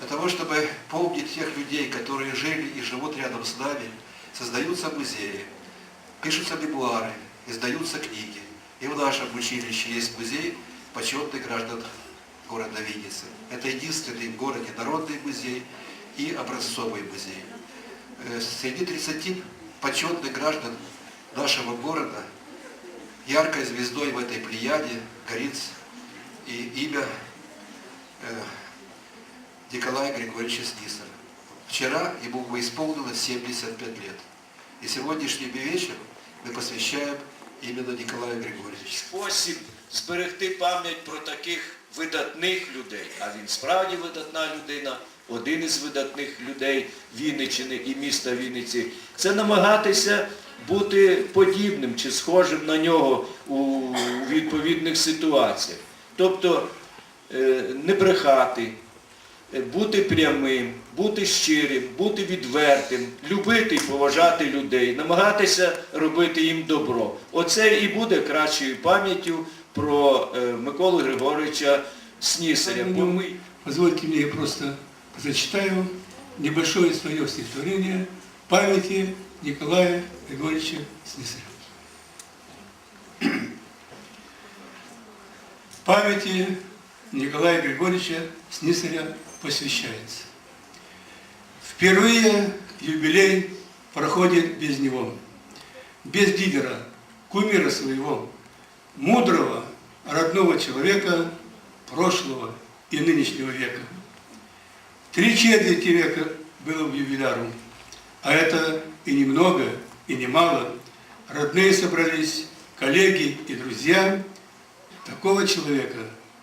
Для того, чтобы помнить тех людей, которые жили и живут рядом с нами, создаются музеи, пишутся мемуары, издаются книги. И в нашем училище есть музей почетных граждан города Винницы. Это единственный в городе народный музей и образцовый музей. Э, Среди 30 почетных граждан нашего города яркой звездой в этой плеяде горит и имя э, Николая Григорьевича Снисара. Вчера ему бы исполнилось 75 лет. И сегодняшний вечер мы посвящаем именно Николаю Григорьевичу. спосіб зберегти пам'ять про таких видатних людей. А він справді видатна людина, один із видатних людей Вінниччини і міста Вінниці. Це намагатися бути подібним чи схожим на нього у відповідних ситуаціях. Тобто е, не брехати, бути прямим, бути щирим, бути відвертим, любити і поважати людей, намагатися робити їм добро. Оце і буде кращою пам'яттю про е, Миколу Григоровича Снісаря. Бо Позвольте мне я просто зачитаю небольшое свое стихотворение памяти Николая Григорьевича Снисаря. Памяти Николая Григорьевича Снисаря посвящается. Впервые юбилей проходит без него, без лидера, кумира своего, мудрого, родного человека прошлого и нынешнего века. Три четверти века было в юбиляру, а это и немного, и немало. Родные собрались, коллеги и друзья. Такого человека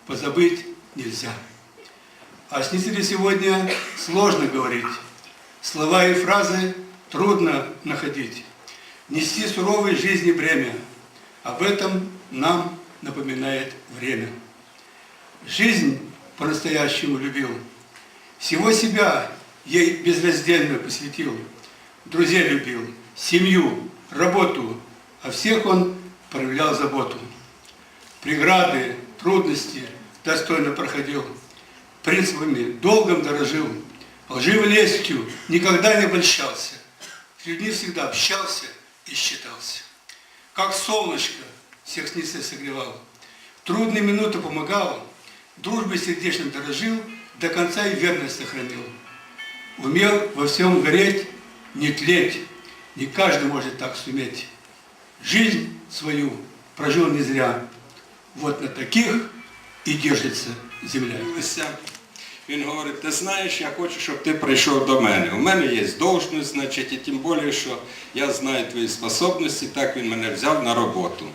позабыть нельзя. О Снисаре сегодня сложно говорить. Слова и фразы трудно находить. Нести суровой жизни бремя. Об этом нам напоминает время. Жизнь по-настоящему любил. Всего себя ей безраздельно посвятил. Друзей любил, семью, работу, а всех он проявлял заботу. Преграды, трудности достойно проходил. Принципами долгом дорожил. Лживой лестью никогда не обольщался. С людьми всегда общался и считался. Как солнышко всех снится согревал. Трудные минуты помогал, дружбой сердечно дорожил, до конца и верность сохранил. Умел во всем гореть, не тлеть. Не каждый может так суметь. Жизнь свою прожил не зря. Вот на таких и держится земля. Він говорить, ти знаєш, я хочу, щоб ти прийшов до мене. У мене є должність, значить, і тим більше, що я знаю твої способності, так він мене взяв на роботу.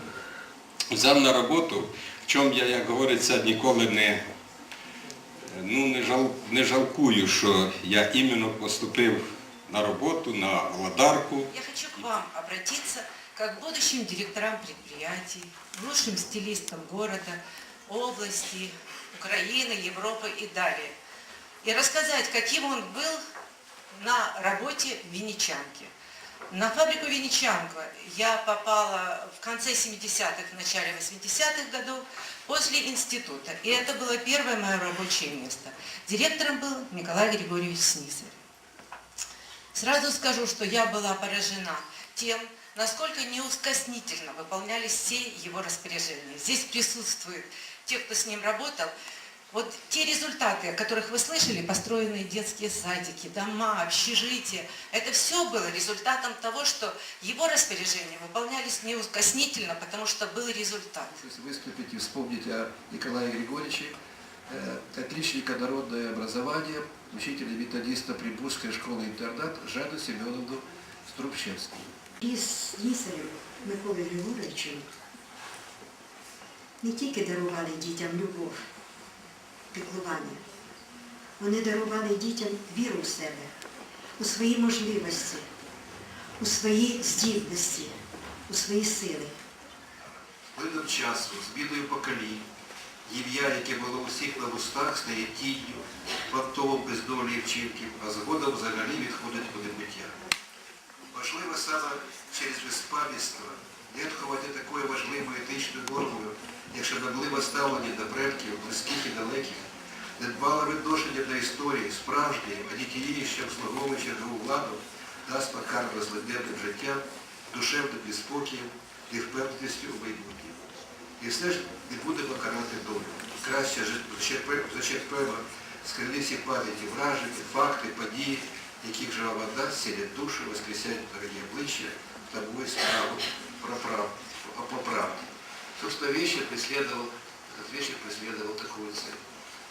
Взяв на роботу, в чому я, як говориться, ніколи не, ну, не, жал, не жалкую, що я іменно поступив на роботу, на владарку. Я хочу к вам обратиться как будущим директорам предприятий, лучшим стилистам города, области, Украины, Европы и далее. И рассказать, каким он был на работе в Винничанке. На фабрику Винничанка я попала в конце 70-х, в начале 80-х годов после института. И это было первое мое рабочее место. Директором был Николай Григорьевич Снисарь. Сразу скажу, что я была поражена тем, насколько неускоснительно выполнялись все его распоряжения. Здесь присутствуют те, кто с ним работал. Вот те результаты, о которых вы слышали, построенные детские садики, дома, общежития, это все было результатом того, что его распоряжения выполнялись неускоснительно, потому что был результат. То есть выступить и вспомнить о Николае Григорьевиче, э, отличника народное образование, учителя методиста Приморской школы-интернат Жанну Семеновну Струбчевскую. Із Снісарем Миколи Григоровичем не тільки дарували дітям любов, піклування, вони дарували дітям віру в себе, у свої можливості, у свої здібності, у свої сили. Плином часу, зміною поколінь, ім'я, яке було усіх на вустах, стає тінню, фантомом бездолі вчинків, а згодом взагалі відходить у небуття. Важливо саме через безпам'ятство нехтувати такою важливою етичною нормою, як шанобливе ставлення до предків, близьких і далеких, недбале відношення до історії. справжній, а дітєїще обслуговуючи другу владу, дасть покарно злиденним життям, душевним неспокієм і впевненістю у майбутнє. І все ж не будемо карати долю. Краще зачерпемо з криниці пам'яті враження, факти, події, яких жива вода сілять душу, воскресяють дорогі обличчя, тобою справу про прав, по правді. Собственно, вечер преследовал, этот вечер преследовал такую цель.